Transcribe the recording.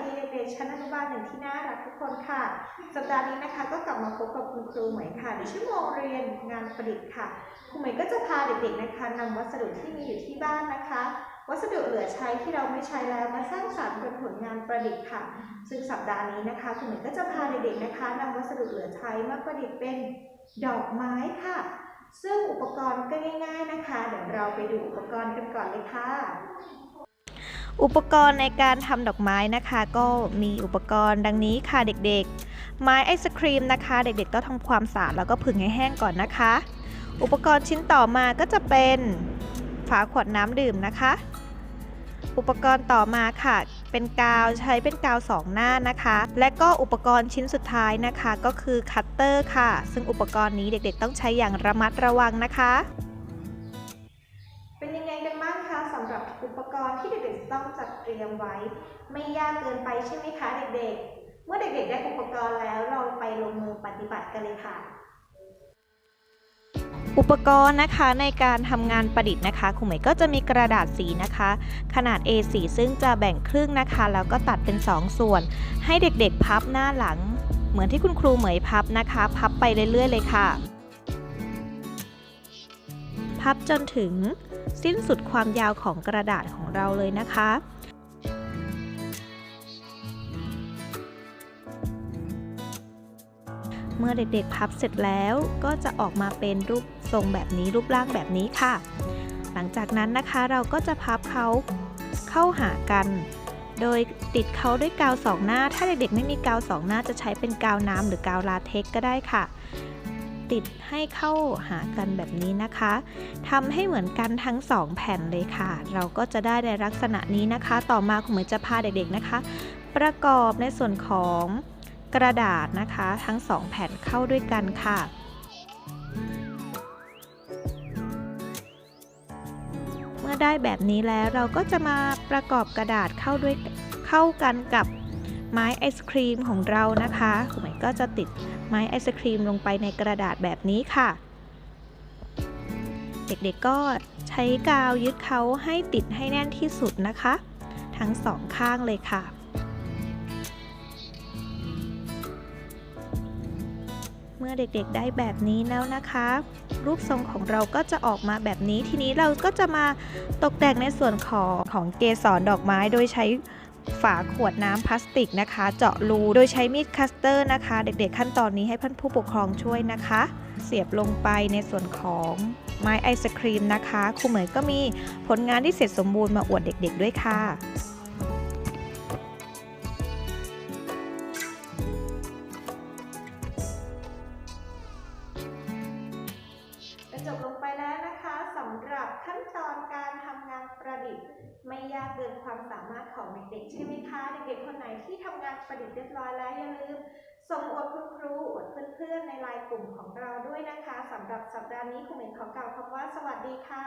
ดีเด็กๆชั้นอนุบาลหนึ่งที่น่ารักทุกคนค่ะ สัปดาห์นี้นะคะก็กลับมาพบกับคุณครูเหมยค่ะในชั่วโมงเรียนงานประดิษฐ์ค่ะครูเหมยก็จะพาเด็กๆนะคะนำวัสดุที่มีอยู่ที่บ้านนะคะ วัสดุเหลือใช้ที่เราไม่ใช้แล้วมาสร้างสรรค์เป็นผลงานประดิษฐ์ค่ะ ซึ่งสัปดาห์นี้นะคะครูเหมยก็จะพาเด็กๆนะคะนำวัสดุเหลือใช้มาประดิษฐ์เป็นดอกไม้ค่ะ ซึ่งอุปกรณ์ก็ง่าย ๆนะคะ เดี๋ยวเราไปดูอุปกรณ์กันก่อนเลยค่ะ อุปกรณ์ในการทำดอกไม้นะคะ ก็มีอุปกรณ์ดังนี้ค่ะเด็กๆ ไม้ไอศครีมนะคะ เด็กๆต้องทำความสะอาดแล้วก็ผึ่งให้แห้งก่อนนะคะ อุปกรณ์ชิ้นต่อมาก็จะเป็นฝาขวดน้ำดื่มนะคะ อุปกรณ์ต่อมาค่ะ เป็นกาวใช้เป็นกาวสองหน้านะคะ และก็อุปกรณ์ชิ้นสุดท้ายนะคะ ก็คือคัตเตอร์ค่ะ ซึ่งอุปกรณ์นี้เด็กๆ ต้องใช้อย่างระมัดระวังนะคะ อุปกรณ์ที่เด็กๆต้องจัดเตรียมไว้ ไม่ยากเกินไปใช่ไหมคะเด็กๆ เมื่อเด็กๆได้อุปกรณ์แล้วเราไปลงมือปฏิบัติกันเลยค่ะ อุปกรณ์นะคะในการทำงานประดิษฐ์นะคะครูเหมยก็จะมีกระดาษสีนะคะ ขนาด A4 ซึ่งจะแบ่งครึ่งนะคะ แล้วก็ตัดเป็น 2 ส่วน ให้เด็กๆ พับหน้าหลัง เหมือนที่คุณครูเหมยพับนะคะ พับไปเรื่อยๆเลยค่ะ พับจนถึง สิ้นสุดความยาวของกระดาษของเราเลยนะคะ เมื่อเด็กๆพับเสร็จแล้วก็จะออกมาเป็นรูปทรงแบบนี้รูปร่างแบบนี้ค่ะ หลังจากนั้นนะคะเราก็จะพับเขาเข้าหากัน โดยติดเขาด้วยกาวสองหน้า ถ้าเด็กๆไม่มีกาวสองหน้าจะใช้เป็นกาวน้ำหรือกาวลาเท็กก็ได้ค่ะ ติดให้เข้าหากันแบบนี้นะคะทำให้เหมือนกันทั้งสองแผ่นเลยค่ะ เราก็จะได้ในลักษณะนี้นะคะ ต่อมาคุณเหมือนจะพาเด็กๆนะคะ ประกอบในส่วนของกระดาษนะคะ ทั้งสองแผ่นเข้าด้วยกันค่ะเมื่อได้แบบนี้แล้วเราก็จะมาประกอบกระดาษเข้าด้วยเข้ากันกับไม้ไอศครีมของเรานะคะคุณหมายก็จะติด ไม้ไอศครีมลงไปในกระดาษแบบนี้ค่ะ เด็กๆก็ใช้กาวยึดเขาให้ติดให้แน่นที่สุดนะคะ ทั้งสองข้างเลยค่ะเมื่อเด็กๆได้แบบนี้แล้วนะคะ รูปทรงของเราก็จะออกมาแบบนี้ทีนี้เราก็จะมาตกแต่งในส่วนของของเกสรดอกไม้โดยใช้ ฝาขวดน้ำพลาสติกนะคะ เจาะรูโดยใช้มีดคัสเตอร์นะคะ เด็กๆขั้นตอนนี้ให้พ่นผู้ปกครองช่วยนะคะ เสียบลงไปในส่วนของไม้ไอศครีมนะคะครูเหมยก็มีผลงานที่เสร็จสมบูรณ์มาอวดเด็ก ๆ ด้วยค่ะ ขั้นตอนการทำงานประดิษฐ์ ไม่ยากเกินความสามารถของเด็กๆใช่ไหมคะ เด็กๆคนไหนที่ทำงานประดิษฐ์เรียบร้อยแล้วอย่าลืมส่งอวดคุณครูอวดเพื่อนๆในไลน์กลุ่มของเราด้วยนะคะสำหรับสัปดาห์นี้คุณเหม็นขอกล่าวคำว่าสวัสดีค่ะ